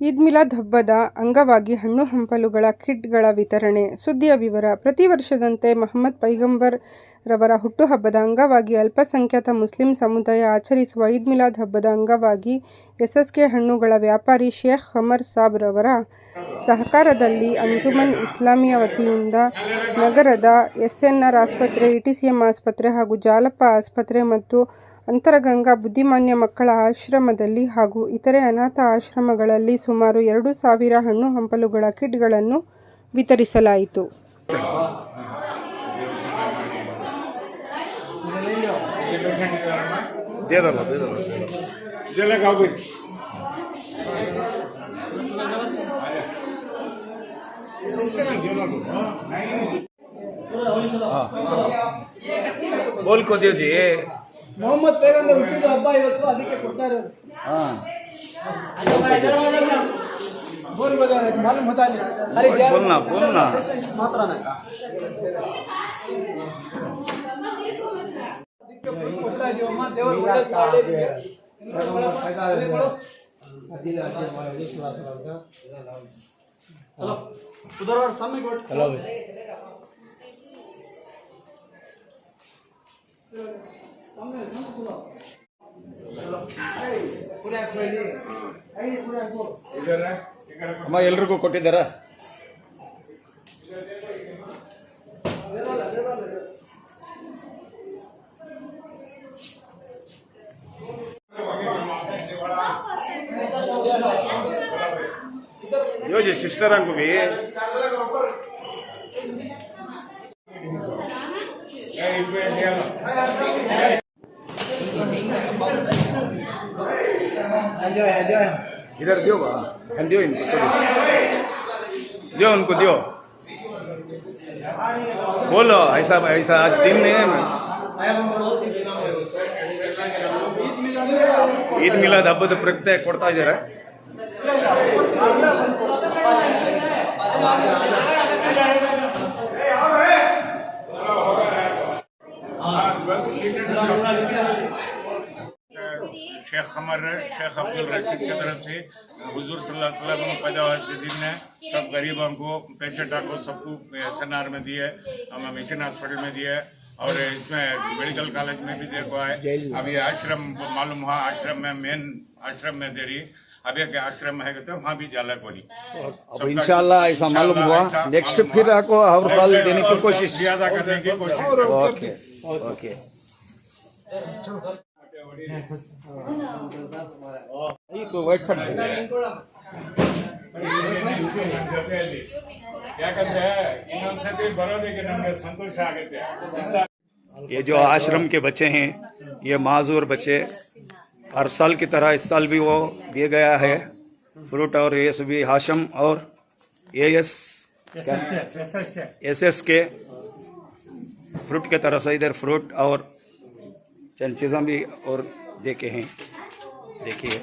ಈದ್ ಮಿಲಾದ್ ಹಬ್ಬದ ಅಂಗವಾಗಿ ಹಣ್ಣು ಹಂಪಲುಗಳ ಕಿಟ್ಗಳ ವಿತರಣೆ. ಸುದ್ದಿಯ ವಿವರ, ಪ್ರತಿ ವರ್ಷದಂತೆ ಮಹಮ್ಮದ್ ಪೈಗಂಬರ್ ರವರ ಹುಟ್ಟುಹಬ್ಬದ ಅಂಗವಾಗಿ ಅಲ್ಪಸಂಖ್ಯಾತ ಮುಸ್ಲಿಂ ಸಮುದಾಯ ಆಚರಿಸುವ ಈದ್ ಮಿಲಾದ್ ಹಬ್ಬದ ಅಂಗವಾಗಿ ಎಸ್ಎಸ್ಕೆ ಹಣ್ಣುಗಳ ವ್ಯಾಪಾರಿ ಶೇಖ್ ಹಮರ್ ಸಾಬ್ ರವರ ಸಹಕಾರದಲ್ಲಿ ಅಂಜುಮನ್ ಇಸ್ಲಾಮಿಯ ವತಿಯಿಂದ ನಗರದ ಎಸ್ಎನ್ಆರ್ ಆಸ್ಪತ್ರೆ ಇಟಿಸಿಎಂ ಆಸ್ಪತ್ರೆ ಹಾಗೂ ಜಾಲಪ್ಪ ಆಸ್ಪತ್ರೆ ಮತ್ತು ಅಂತರಗಂಗಾ ಬುದ್ಧಿಮಾನ್ಯ ಮಕ್ಕಳ ಆಶ್ರಮದಲ್ಲಿ ಹಾಗೂ ಇತರೆ ಅನಾಥ ಆಶ್ರಮಗಳಲ್ಲಿ ಸುಮಾರು ಎರಡು ಸಾವಿರ ಹಣ್ಣು ಹಂಪಲುಗಳ ಕಿಟ್ಗಳನ್ನು ವಿತರಿಸಲಾಯಿತು दे दो दे दो जला खाओ भाई बोल को दियो जी ಮೊಹಮ್ಮದ್ ಪೈಗಂಬರ್ ಹುಟ್ಟಿದ ಹಬ್ಬ ಇವತ್ತು ಅದಕ್ಕೆ ಕೊಡ್ತಾ ಇರೋದು हाँ ಬೋಲ್ ಬಜಾರ್ है मालूम होता नहीं खाली क्या बोलना बोलना मात्रा नहीं ಅದಕ್ಕೆ ಕೊಡ್ತಾ ಇದೀವಮ್ಮ ದೇವರು ಒಳ್ಳೇದು ಮಾಡಲಿ चलो उधर और सामने को चलो इधर है इधर ಅಮ್ಮ ಎಲ್ರಿಗೂ ಕೊಟ್ಟಿದ್ದಾರ? ಯೋಜಿ ಸಿಸ್ಟರ್ ಅಂಗುವಿ को भी इधर दियो बा हम दियो इनको सभी दियो उनको दियो बोलो ऐसा ऐसा आज दिन में ಈದ್ ಮಿಲಾದ್ ಹಬ್ಬದ ಪ್ರಯುಕ್ತ ಕೊಡ್ತಾ ಇದ್ದಾರೆ शेख हमर शेख अब्दुल रशीद की तरफ़ से हुजूर सल्लल्लाहु अलैहि पैदावार से दिन ने सब गरीबों को पेशेंट को सबको एस एन आर में दिए हमें मिशन हॉस्पिटल में दिए और इसमें मेडिकल कॉलेज में भी देखो है अभी आश्रम मालूम हुआ आश्रम में मेन आश्रम में दे रही अभी के आश्रम में है तो वहाँ भी जाला कोरी अब इंशाल्लाह ऐसा मालूम हुआ नेक्स्ट फिर आपको हर साल देने की कोशिश। ज़्यादा करने की कोशिश। Okay okay. ಈ ವೈಟ್ ಶರ್ಟ್ ಜೊತೆಯಲ್ಲಿ ಯಾಕಂದ್ರೆ ಇನ್ನೊಂದ್ಸತಿ ಬರೋದಕ್ಕೆ ನಮ್ಗೆ ಸಂತೋಷ ಆಗುತ್ತೆ ಇಂಥ ये जो आश्रम के बच्चे हैं ये माजूर बच्चे हर साल की तरह इस साल भी वो दिया गया है फ्रूट और ये सभी हाशम और ए एस एस एस के फ्रूट के तरफ से इधर फ्रूट और चंद चीज़ें भी और देखे हैं। देखिए।